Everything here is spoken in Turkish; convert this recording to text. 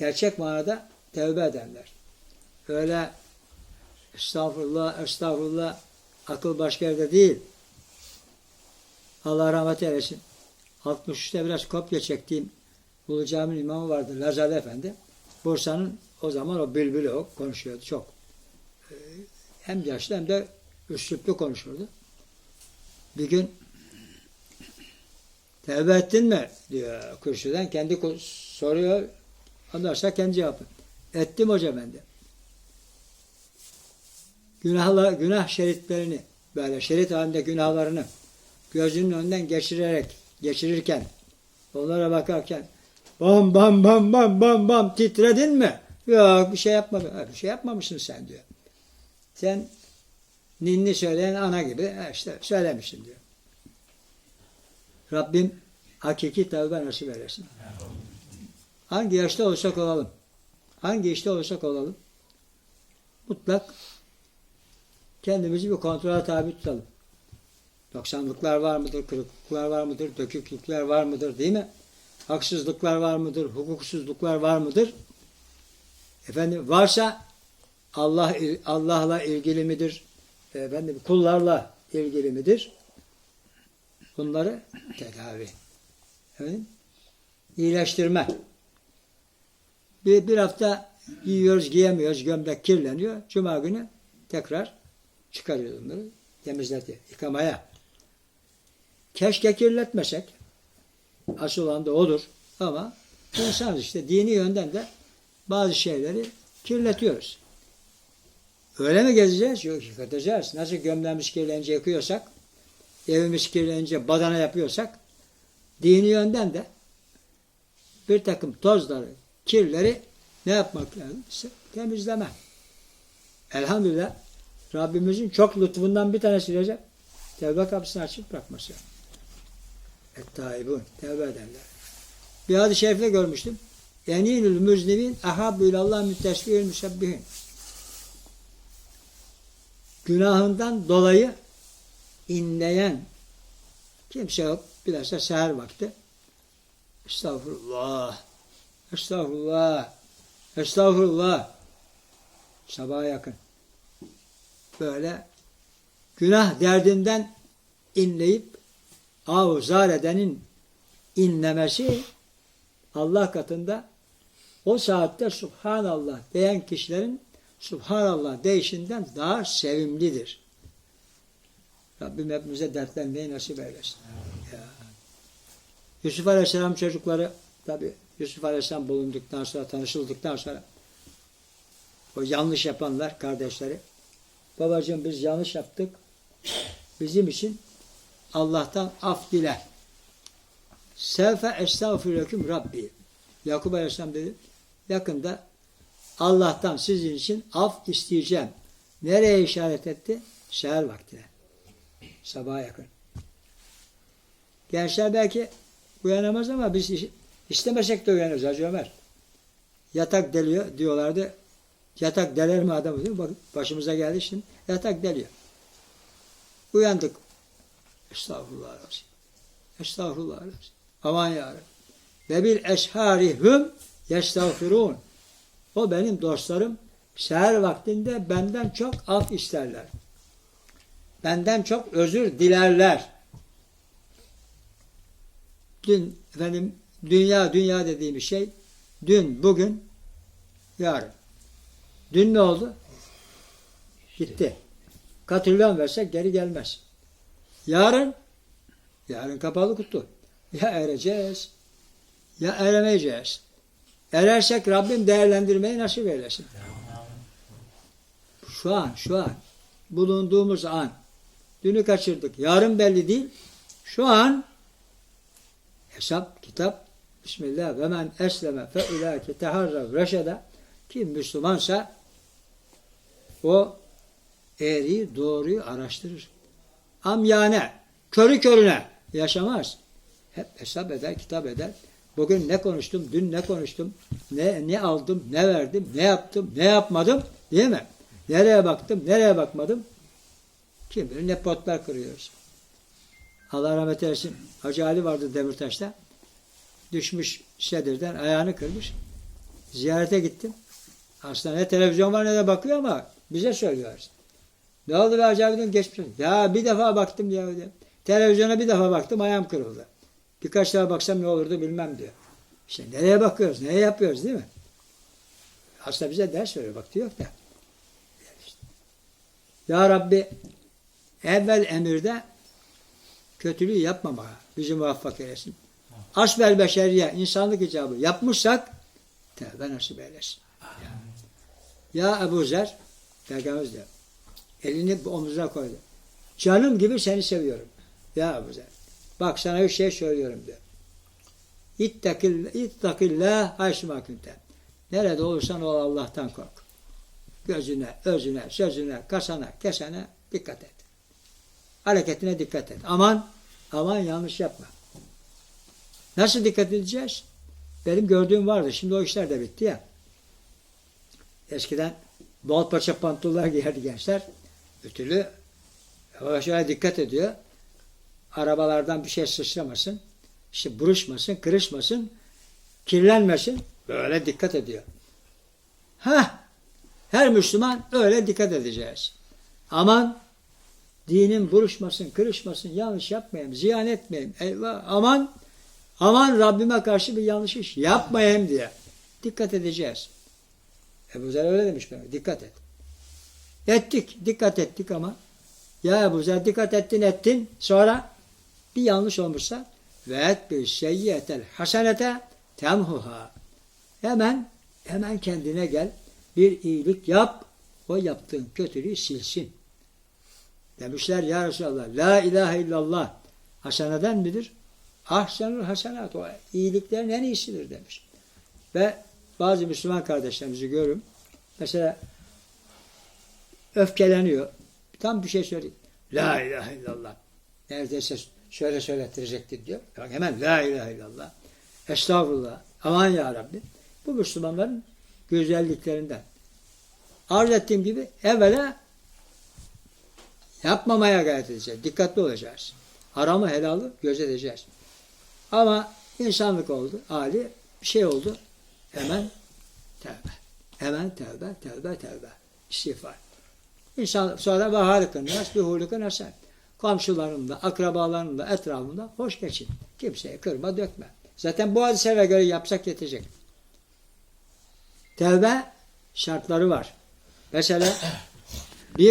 gerçek manada tevbe edenler. Öyle estağfurullah, estağfurullah akıl başka yerde değil. Allah rahmet eylesin. 63'te biraz kopya çektiğim Ulu Cami'nin imamı vardı Lazali Efendi. Bursa'nın o zaman o bülbülü o konuşuyordu çok. Ee, Hem yaşlı hem de üsluplu konuşurdu. Bir gün tevbe ettin mi diyor kürsüden. Kendi soruyor. Sonra kendi cevabı. Ettim hocam ben de. Günahla, günah şeritlerini böyle şerit halinde günahlarını gözünün önünden geçirerek geçirirken onlara bakarken bam bam bam bam bam bam titredin mi? Yok bir şey yapmadım. "Ha, Bir şey yapmamışsın sen diyor. Sen ninni söyleyen ana gibi "Ha, işte söylemişsin diyor. Rabbim hakiki tevbe nasip eylesin. Hangi yaşta olsak olalım, hangi işte olsak olalım, mutlak kendimizi bir kontrole tabi tutalım. Noksanlıklar var mıdır, kırıklıklar var mıdır, döküklükler var mıdır değil mi? Haksızlıklar var mıdır, hukuksuzluklar var mıdır? Efendim varsa Allah Allah'la ilgili midir? Efendim kullarla ilgili midir? Bunları tedavi. Efendim, iyileştirme. Bir, bir hafta giyiyoruz, giyemiyoruz, gömlek kirleniyor. Cuma günü tekrar çıkarıyoruz bunları, temizletiyor, yıkamaya. Keşke kirletmesek. Asıl olan da odur. Ama insan işte dini yönden de bazı şeyleri kirletiyoruz. Öyle mi gezeceğiz? Yok yıkatacağız. Nasıl gömleğimiz kirlenince yıkıyorsak, evimiz kirlenince badana yapıyorsak, dini yönden de bir takım tozları, kirleri ne yapmak lazım? İşte temizleme. Elhamdülillah Rabbimizin çok lütfundan bir tanesi Recep. Tevbe kapısını açıp bırakması. Et-taibun. Tevbe edenler. Bir hadis-i şerifte görmüştüm. Eninül müznibin ahabbu ilallah müttesbihül müşebbihin. Günahından dolayı inleyen kimse yok. Bilhassa seher vakti. Estağfurullah. Estağfurullah. Estağfurullah. Sabaha yakın. Böyle günah derdinden inleyip avzar edenin inlemesi Allah katında o saatte Subhanallah diyen kişilerin Subhanallah deyişinden daha sevimlidir. Rabbim hepimize dertlenmeyi nasip eylesin. Ya. Yusuf Aleyhisselam çocukları tabi Yusuf Aleyhisselam bulunduktan sonra tanışıldıktan sonra o yanlış yapanlar kardeşleri babacığım biz yanlış yaptık bizim için Allah'tan af dile. Sevfe estağfirüküm Rabbi. Yakup Aleyhisselam dedi yakında Allah'tan sizin için af isteyeceğim. Nereye işaret etti? Seher vaktine. Sabaha yakın. Gençler belki uyanamaz ama biz istemesek de uyanırız Hacı Ömer. Yatak deliyor diyorlardı. Yatak deler mi adamı mi? Bak başımıza geldi şimdi. Yatak deliyor. Uyandık. Estağfurullah razı. Estağfurullah razı. Aman ya Ve bil esharihum yestağfirun. O benim dostlarım seher vaktinde benden çok af isterler. Benden çok özür dilerler. Dün efendim dünya dünya dediğimiz şey dün, bugün, yarın. Dün ne oldu? Gitti. Katrilyon versek geri gelmez. Yarın yarın kapalı kutu. Ya ereceğiz ya eremeyeceğiz. Erersek Rabbim değerlendirmeyi nasip eylesin. Şu an, şu an bulunduğumuz an dünü kaçırdık. Yarın belli değil. Şu an hesap, kitap Bismillah ve men esleme fe ulâke teharrav reşede kim Müslümansa o eğriyi doğruyu araştırır. Amyane, körü körüne yaşamaz. Hep hesap eder, kitap eder. Bugün ne konuştum, dün ne konuştum, ne, ne aldım, ne verdim, ne yaptım, ne yapmadım değil mi? Nereye baktım, nereye bakmadım? Kim bilir ne potlar kırıyoruz. Allah rahmet eylesin. Hacı Ali vardı Demirtaş'ta. Düşmüş sedirden ayağını kırmış. Ziyarete gittim. Ne televizyon var ne de bakıyor ama bize söylüyor. Ne oldu be acaba dedim geçmiş. Ya bir defa baktım ya diyor. Televizyona bir defa baktım ayağım kırıldı. Birkaç defa baksam ne olurdu bilmem diyor. İşte nereye bakıyoruz, neye yapıyoruz değil mi? Aslında bize ders veriyor, bak diyor da. Ya Rabbi evvel emirde kötülüğü yapmamaya bizi muvaffak eylesin. Asbel beşeriye insanlık icabı yapmışsak tevbe nasip eylesin. Ya, Ebu Zer Peygamberimiz diyor. Elini omzuna koydu. Canım gibi seni seviyorum. Ya Ebu Zer. Bak sana bir şey söylüyorum diyor. İttakil, ittakillah hayşma kunte. Nerede olursan ol Allah'tan kork. Gözüne, özüne, sözüne, kasana, kesene dikkat et. Hareketine dikkat et. Aman, aman yanlış yapma. Nasıl dikkat edeceğiz? Benim gördüğüm vardı. Şimdi o işler de bitti ya. Eskiden bol paça pantolonlar giyerdi gençler. Ütülü. Ama şöyle dikkat ediyor. Arabalardan bir şey sıçramasın. işte buruşmasın, kırışmasın, kirlenmesin. Böyle dikkat ediyor. Ha, her Müslüman öyle dikkat edeceğiz. Aman dinin buruşmasın, kırışmasın, yanlış yapmayayım, ziyan etmeyeyim. Eyvah, aman aman Rabbime karşı bir yanlış iş yapmayayım diye dikkat edeceğiz. Ebu Zer öyle demiş bana, dikkat et. Ettik, dikkat ettik ama ya Ebu Zer dikkat ettin ettin sonra bir yanlış olmuşsa ve et bir seyyiyetel hasenete temhuha. Hemen hemen kendine gel. Bir iyilik yap. O yaptığın kötülüğü silsin. Demişler ya Resulallah la ilahe illallah haseneden midir? Ahsenül hasenat o iyiliklerin en iyisidir demiş. Ve bazı Müslüman kardeşlerimizi görürüm. Mesela öfkeleniyor. Tam bir şey söyleyeyim. La ilahe illallah. Neredeyse şöyle söylettirecekti diyor. Bak hemen la ilahe illallah. Estağfurullah. Aman ya Rabbi. Bu Müslümanların güzelliklerinden. Arz ettiğim gibi evvela yapmamaya gayret edeceğiz. Dikkatli olacağız. Haramı helalı gözeteceğiz. Ama insanlık oldu. hali bir şey oldu. Hemen tevbe. Hemen tevbe, tevbe, tevbe. İstiğfar. İnsan sonra ve harikın nas bir hulukun hasen. Komşularınla, akrabalarınla, etrafında hoş geçin. Kimseye kırma, dökme. Zaten bu hadiselere göre yapsak yetecek. Tevbe şartları var. Mesela